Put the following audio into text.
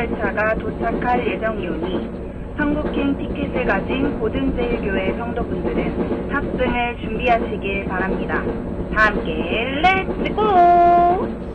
열차가 도착할 예정이오니 한국행 티켓을 가진 고등제일교회 성도분들은 탑승을 준비하시길 바랍니다. 다 함께 렛츠고!